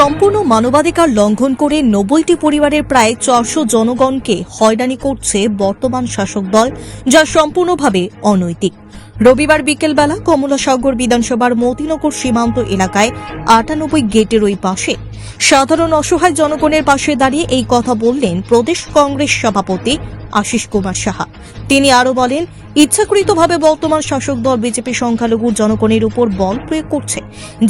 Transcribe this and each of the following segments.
সম্পূর্ণ মানবাধিকার লঙ্ঘন করে নব্বইটি পরিবারের প্রায় চারশো জনগণকে হয়রানি করছে বর্তমান শাসক দল, যা সম্পূর্ণভাবে অনৈতিক। রবিবার বিকেলবেলা কমলাসাগর বিধানসভার মতিনগর সীমান্ত এলাকায় আটানব্বই গেটের ওই পাশে সাধারণ অসহায় জনগণের পাশে দাঁড়িয়ে এই কথা বললেন প্রদেশ কংগ্রেস সভাপতি আশিস কুমার সাহা। তিনি আরও বলেন, ইচ্ছাকৃতভাবে বর্তমান শাসক দল বিজেপি সংখ্যালঘু জনগণের উপর বল প্রয়োগ করছে,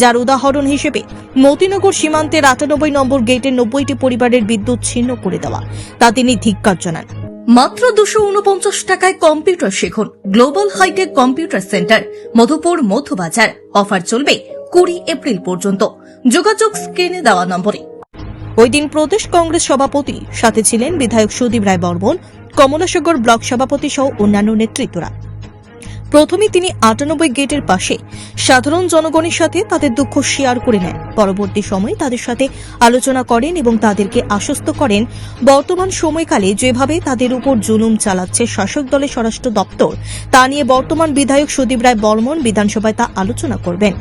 যার উদাহরণ হিসেবে মতিনগর সীমান্তের আটানব্বই নম্বর গেটের নব্বইটি পরিবারের বিদ্যুৎ ছিন্ন করে দেওয়া। তা তিনি ধিক্কার জানান। মাত্র দুশো উনপঞ্চাশ টাকায় কম্পিউটার শিখুন। Global hitech computer centre, Madhupur Madhubazar offer চলবে কুড়ি এপ্রিল পর্যন্ত। যোগাযোগ স্ক্রিনে দেওয়া নম্বরে। ওই দিন প্রদেশ কংগ্রেস সভাপতি, সাথে ছিলেন বিধায়ক সুদীপ রায় বর্মন, কমলাসাগর ব্লক সভাপতি সহ অন্যান্য নেতৃত্বরা। প্রথমে তিনি আটানব্বই গেটের পাশে সাধারণ জনগণের সাথে তাদের দুঃখ শেয়ার করে নেন। পরবর্তী সময়ে তাদের সাথে আলোচনা করেন এবং তাদেরকে আশ্বস্ত করেন, বর্তমান সময়কালে যেভাবে তাদের উপর জুলুম চালাচ্ছে শাসক দলের স্বরাষ্ট্র দপ্তর, তা নিয়ে বর্তমান বিধায়ক সুদীপ রায় বর্মন বিধানসভায় তা আলোচনা করবেন।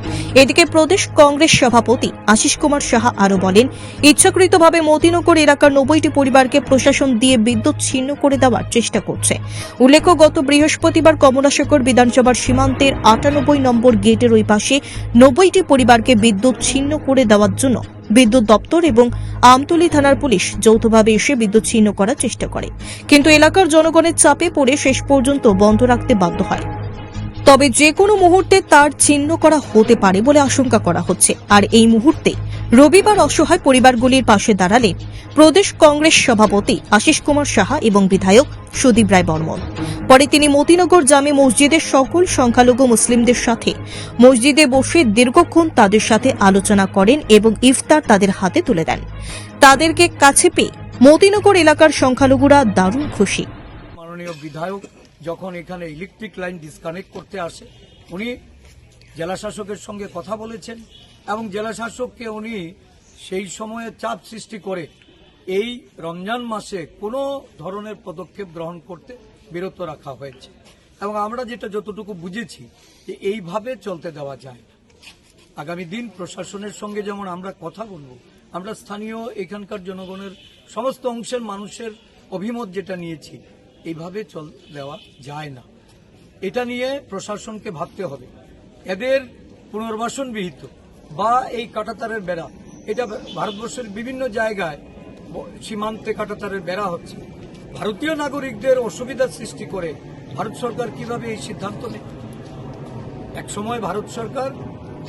এদিকে প্রদেশ কংগ্রেস সভাপতি আশিস কুমার সাহা আরও বলেন, ইচ্ছাকৃতভাবে মতিনগর এলাকার নব্বইটি পরিবারকে প্রশাসন দিয়ে বিদ্যুৎ ছিন্ন করে দেওয়ার চেষ্টা করছে। উল্লেখ্য, গত বৃহস্পতিবার কমলাশেখর বিধানসভার সীমান্তের আটানব্বই নম্বর গেটের ওই পাশে নব্বইটি পরিবারকে বিদ্যুৎ ছিন্ন করে দেওয়ার জন্য বিদ্যুৎ দপ্তর এবং আমতলী থানার পুলিশ যৌথভাবে এসে বিদ্যুৎ ছিন্ন করার চেষ্টা করে। কিন্তু এলাকার জনগণের চাপে পড়ে শেষ পর্যন্ত বন্ধ রাখতে বাধ্য হয়। তবে যে কোনো মুহূর্তে তার ছিন্ন করা হতে পারে বলে আশঙ্কা করা হচ্ছে। আর এই মুহূর্তে রবিবার অসহায় পরিবারগুলির পাশে দাঁড়ালেন প্রদেশ কংগ্রেস সভাপতি আশিস কুমার সাহা এবং বিধায়ক সুদীপ রায় বর্মন। পরে তিনি মতিনগর জামে মসজিদের সকল সংখ্যালঘু মুসলিমদের সাথে মসজিদে বসে দীর্ঘক্ষণ তাদের সাথে আলোচনা করেন এবং ইফতার তাদের হাতে তুলে দেন। তাদেরকে কাছে পেয়ে মতিনগর এলাকার সংখ্যালঘুরা দারুণ খুশি। বিধায়ক যখন এখানে ইলেকট্রিক লাইন ডিসকানেক্ট করতে আসে, উনি জেলা শাসকের সঙ্গে কথা বলেছেন। এবং জেলা শাসককে উনি সেই সময়ে চাপ সৃষ্টি করে এই রমজান মাসে কোনো ধরনের পদক্ষেপ গ্রহণ করতে বিরত রাখা হয়েছে। এবং আমরা যেটা যতটুকু বুঝেছি যে এইভাবে চলতে দেওয়া যায় না। আগামী দিন প্রশাসনের সঙ্গে যেমন আমরা কথা বলব, আমরা স্থানীয় এখানকার জনগণের সমস্ত অংশের মানুষের অভিমত যেটা নিয়েছি, এইভাবে চল দেওয়া যায় না। এটা নিয়ে প্রশাসনকে ভাবতে হবে। এদের পুনর্বাসন বিহিত বা এই কাটাতারের বেড়া। এটা ভারতবর্ষের বিভিন্ন জায়গায় সীমান্তে কাটাতারের বেড়া হচ্ছে। ভারতীয় নাগরিকদের অসুবিধার সৃষ্টি করে ভারত সরকার কীভাবে এই সিদ্ধান্ত নেয়? এক সময় ভারত সরকার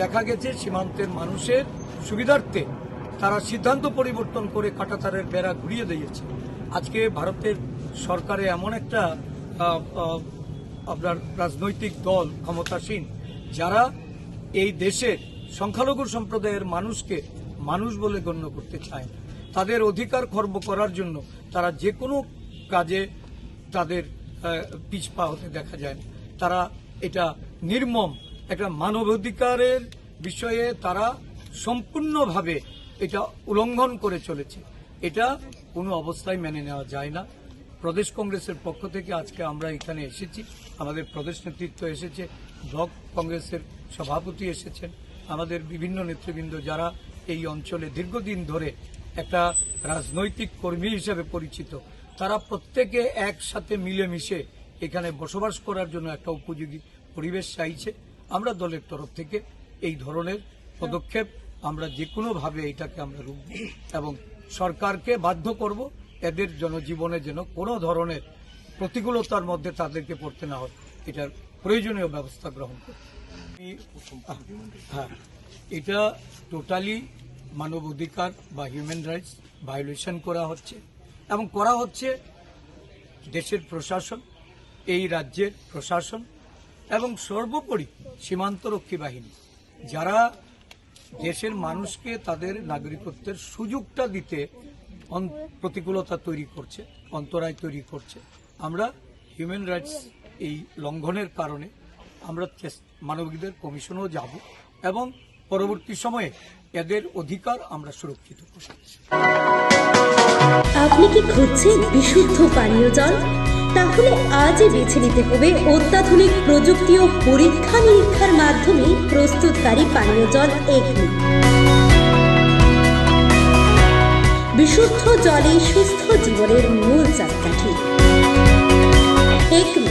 দেখা গেছে সীমান্তের মানুষের সুবিধার্থে তারা সিদ্ধান্ত পরিবর্তন করে কাটাতারের বেড়া ঘুরিয়ে দিয়েছে। আজকে ভারতের সরকারে এমন একটা আপনার রাজনৈতিক দল ক্ষমতাসীন যারা এই দেশের সংখ্যালঘু সম্প্রদায়ের মানুষকে মানুষ বলে গণ্য করতে চায় না। তাদের অধিকার খর্ব করার জন্য তারা যে কোনো কাজে তাদের পিছপা হতে দেখা যায় না। তারা এটা নির্মম, একটা মানবাধিকারের বিষয়ে তারা সম্পূর্ণভাবে এটা উল্লঙ্ঘন করে চলেছে। এটা কোনো অবস্থায় মেনে নেওয়া যায় না। প্রদেশ কংগ্রেসের পক্ষ থেকে আজকে আমরা এখানে এসেছি। আমাদের প্রদেশ নেতৃত্ব এসেছে, ব্লক কংগ্রেসের সভাপতি এসেছেন। আমাদের বিভিন্ন নেতৃবৃন্দ যারা এই অঞ্চলে দীর্ঘদিন ধরে একটা রাজনৈতিক কর্মী হিসেবে পরিচিত, তারা প্রত্যেকে একসাথে মিলেমিশে এখানে বসবাস করার জন্য একটা উপযোগী পরিবেশ চাইছে। আমরা দলের তরফ থেকে এই ধরনের পদক্ষেপ আমরা যে কোনোভাবে এটাকে আমরা রুখব এবং সরকারকে বাধ্য করব এদের জনজীবনে যেন কোনো ধরনের প্রতিকূলতার মধ্যে তাদেরকে পড়তে না হয়। এটার প্রয়োজনীয় ব্যবস্থা গ্রহণ করবে হ্যাঁ এটা টোটালি মানব অধিকার বা হিউম্যান রাইটস ভায়োলেশন করা হচ্ছে এবং করা হচ্ছে দেশের প্রশাসন, এই রাজ্যের প্রশাসন এবং সর্বোপরি সীমান্তরক্ষী বাহিনী। যারা দেশের মানুষকে তাদের নাগরিকত্বের সুযোগটা দিতে প্রতিকূলতা তৈরি করছে, অন্তরায় তৈরি করছে। আমরা হিউম্যান রাইটস এই লঙ্ঘনের কারণে আমরা মানবাধিকার কমিশনেও যাব এবং পরবর্তী সময়ে এদের অধিকার আমরা সুরক্ষিত আপনি কি খুঁজছেন বিশুদ্ধ পানীয় জল? তাহলে আজই বেছে নিতে হবে অত্যাধুনিক প্রযুক্তি ও পরীক্ষা নিরীক্ষার মাধ্যমে প্রস্তুতকারী পানীয় জল এগনি। বিশুদ্ধ জলই সুস্থ জীবনের মূল চাকাঠি। Acme